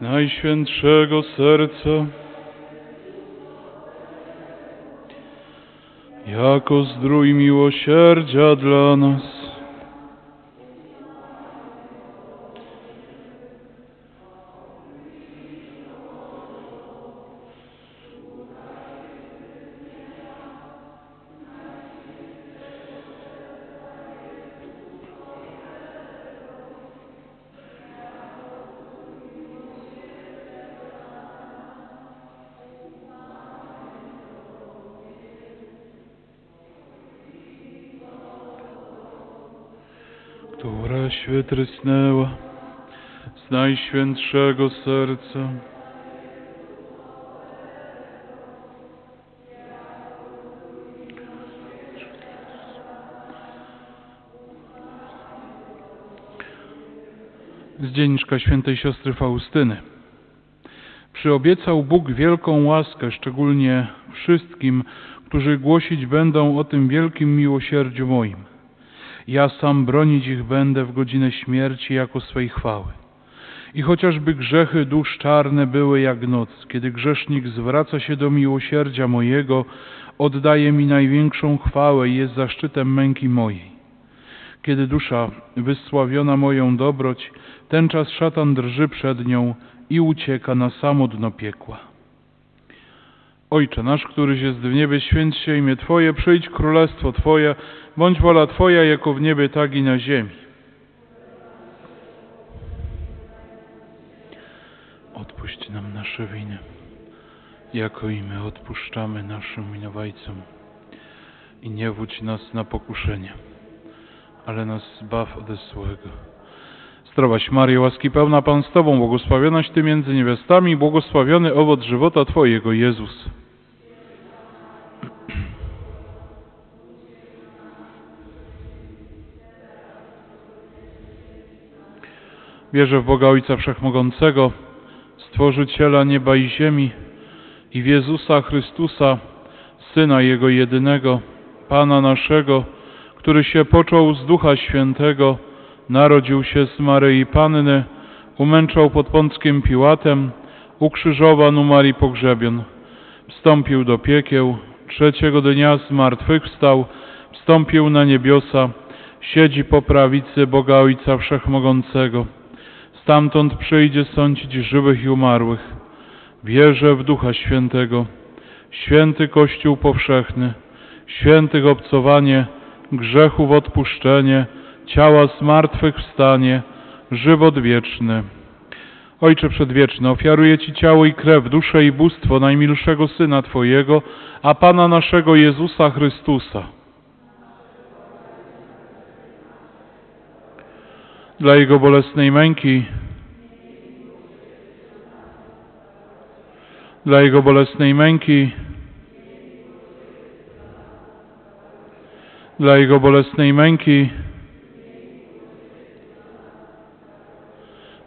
Najświętszego Serca, jako zdrój miłosierdzia dla nas. Któraś wytrysnęła z Najświętszego Serca. Z dzienniczka świętej siostry Faustyny. Przyobiecał Bóg wielką łaskę, szczególnie wszystkim, którzy głosić będą o tym wielkim miłosierdziu moim. Ja sam bronić ich będę w godzinę śmierci jako swej chwały. I chociażby grzechy dusz czarne były jak noc, kiedy grzesznik zwraca się do miłosierdzia mojego, oddaje mi największą chwałę i jest zaszczytem męki mojej. Kiedy dusza wysławiona moją dobroć, ten czas szatan drży przed nią i ucieka na samo dno piekła. Ojcze nasz, któryś jest w niebie, święć się imię Twoje, przyjdź królestwo Twoje, bądź wola Twoja jako w niebie, tak i na ziemi. Odpuść nam nasze winy, jako i my odpuszczamy naszym winowajcom. I nie wódź nas na pokuszenie, ale nas zbaw ode złego. Zdrowaś Maryjo, łaski pełna Pan z Tobą, błogosławionaś Ty między niewiastami, błogosławiony owoc żywota Twojego, Jezus. Wierzę w Boga Ojca Wszechmogącego, Stworzyciela nieba i ziemi i w Jezusa Chrystusa, Syna Jego jedynego, Pana naszego, który się począł z Ducha Świętego, narodził się z Maryi Panny, umęczał pod Pąckiem Piłatem, ukrzyżowan, umarł i pogrzebion. Wstąpił do piekieł, trzeciego dnia zmartwychwstał, wstąpił na niebiosa, siedzi po prawicy Boga Ojca Wszechmogącego. Stamtąd przyjdzie sądzić żywych i umarłych. Wierzę w Ducha Świętego, święty Kościół powszechny, świętych obcowanie, grzechów odpuszczenie, ciała zmartwychwstanie, żywot wieczny. Ojcze Przedwieczny, ofiaruję Ci ciało i krew, duszę i bóstwo najmilszego Syna Twojego, a Pana naszego Jezusa Chrystusa. Dla Jego bolesnej męki, dla Jego bolesnej męki, dla Jego bolesnej męki,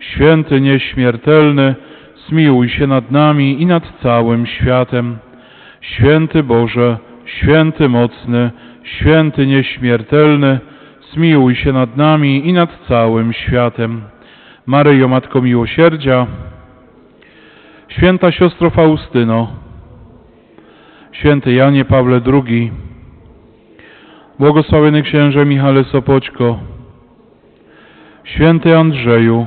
święty nieśmiertelny, zmiłuj się nad nami i nad całym światem. Święty Boże, święty mocny, święty nieśmiertelny, zmiłuj się nad nami i nad całym światem. Maryjo, Matko Miłosierdzia, Święta Siostro Faustyno, Święty Janie Pawle II, Błogosławiony Księże Michale Sopoćko, Święty Andrzeju,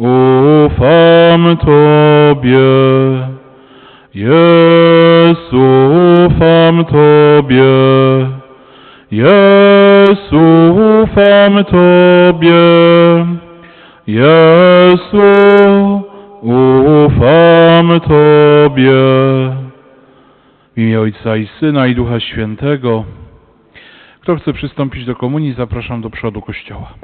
ufam Tobie, Jezu, ufam Tobie. Jezu, ufam Tobie. Jezu, ufam Tobie. W imię Ojca i Syna i Ducha Świętego. Kto chce przystąpić do komunii, zapraszam do przodu kościoła.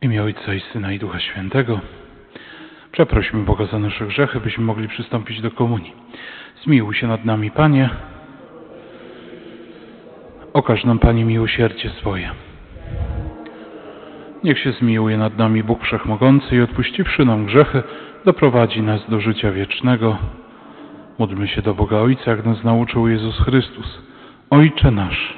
W imię Ojca i Syna i Ducha Świętego. Przeprośmy Boga za nasze grzechy, byśmy mogli przystąpić do komunii. Zmiłuj się nad nami, Panie. Okaż nam, Panie, miłosierdzie swoje. Niech się zmiłuje nad nami Bóg Wszechmogący i odpuściwszy nam grzechy, doprowadzi nas do życia wiecznego. Módlmy się do Boga Ojca, jak nas nauczył Jezus Chrystus. Ojcze nasz.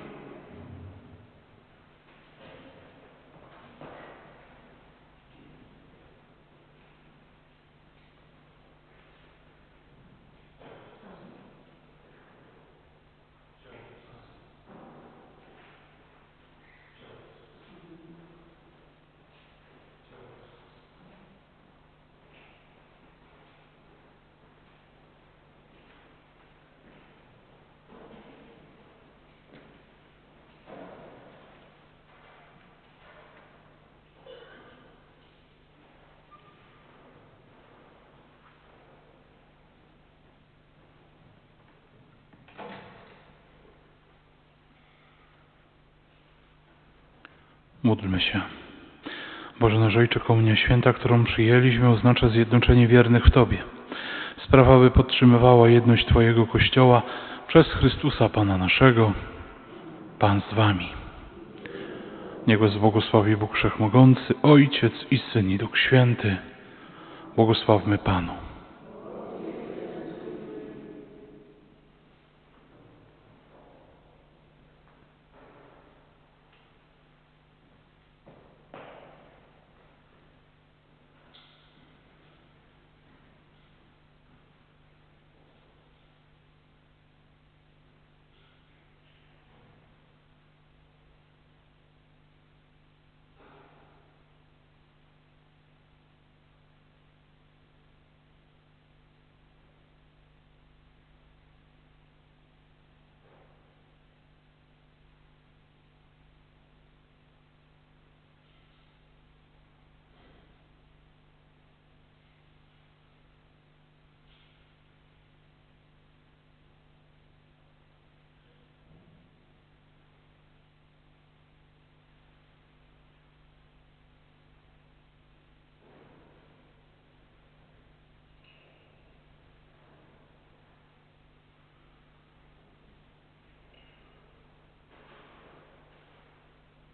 Módlmy się. Boże nasz Ojcze, Komunia Święta, którą przyjęliśmy, oznacza zjednoczenie wiernych w Tobie. Sprawa, by podtrzymywała jedność Twojego Kościoła przez Chrystusa Pana naszego. Pan z Wami. Niech Was błogosławi Bóg Wszechmogący, Ojciec i Syn i Duch Święty. Błogosławmy Panu.